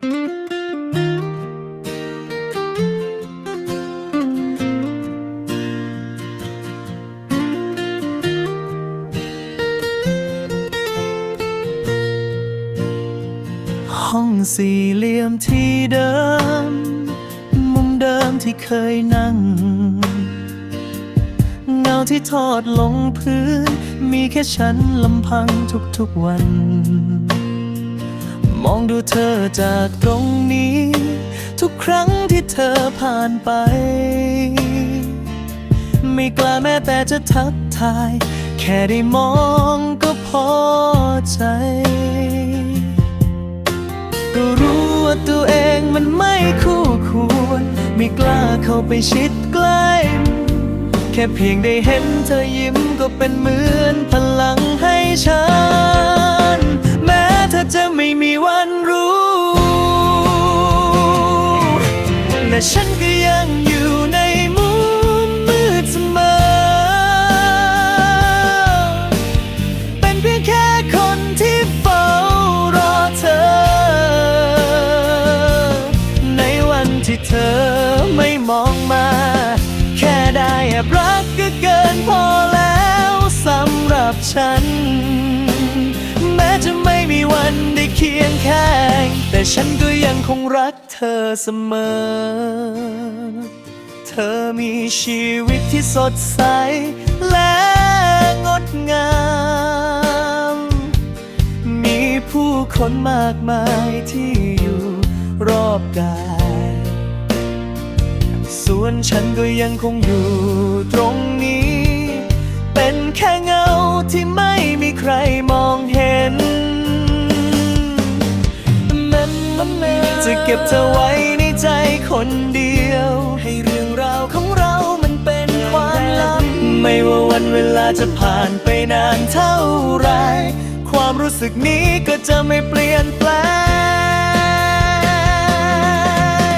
ห้องสี่เหลี่ยมที่เดิม มุมเดิมที่เคยนั่ง เงาที่ทอดลงพื้น มีแค่ฉันลำพังทุกๆวัน มองดูเธอจากตรงนี้ ทุกครั้งที่เธอผ่านไป ไม่กล้าแม้แต่จะทักทาย แค่ได้มองก็พอใจ ก็รู้ว่าตัวเองมันไม่คู่ควร ไม่กล้าเข้าไปชิดใกล้แค่เพียงได้เห็นเธอยิ้มก็เป็นเหมือนพลังให้ฉัน ฉันก็ยังอยู่ในมุมมืดเสมอ เป็นเพียงแค่คนที่เฝ้ารอเธอ ในวันที่เธอไม่มองมา แค่ได้แอบรักก็เกินพอแล้วสำหรับฉัน แม้จะไม่มีวันได้เคียงข้างแต่ฉันก็ คงรักเธอเสมอ เธอมีชีวิตที่สดใส และงดงาม มีผู้คนมากมายที่อยู่รอบกาย ส่วนฉันก็ยังคงอยู่ตรงนี้ เป็นแค่เงา ก็บเธอไว้ในใจคนเดียว ให้เรื่องราวของเรามันเป็นความลับ ไม่ว่าวันเวลาจะผ่านไปนานเท่าไร ความรู้สึกนี้ก็จะไม่เปลี่ยนแปล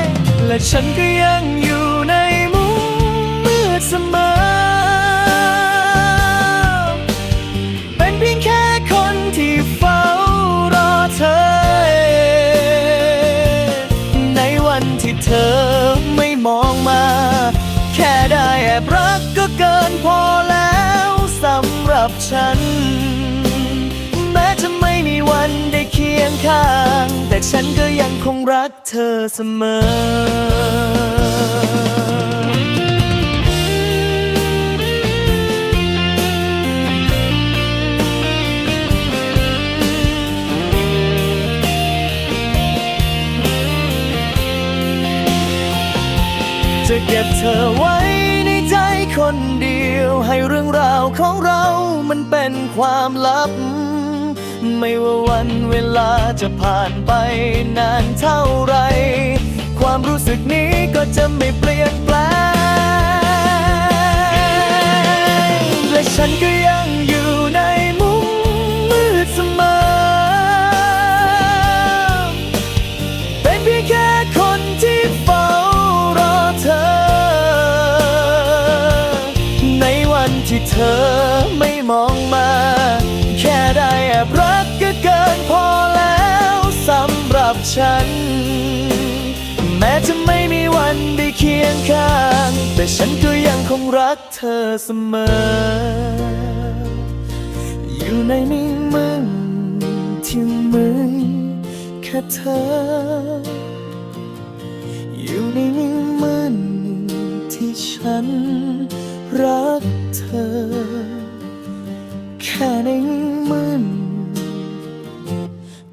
ง และฉันก็ยังอยู่ในมุมมืดเสมอ แค่ได้แอบรักก็เกินพอแล้วสำหรับฉัน แม้จะไม่มีวันได้เคียงข้าง แต่ฉันก็ยังคงรักเธอเสมอ จะเก็บเธอไว้ในใจคนเดียว ให้เรื่องราวของเรามันเป็นความลับ ไม่ว่าวันเวลาจะผ่านไปนานเท่าไร ความรู้สึกนี้ก็จะไม่เปลี่ยนแปลงและฉันก็ ฉัน แม้จะไม่มีวันได้เคียงข้าง แต่ฉันก็ยังคงรักเธอเสมอ อยู่ในนิ่งมึงที่มือแค่เธอ อยู่ในนิ่งมึนที่ฉันรักเธอ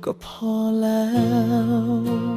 ก็พอแล้ว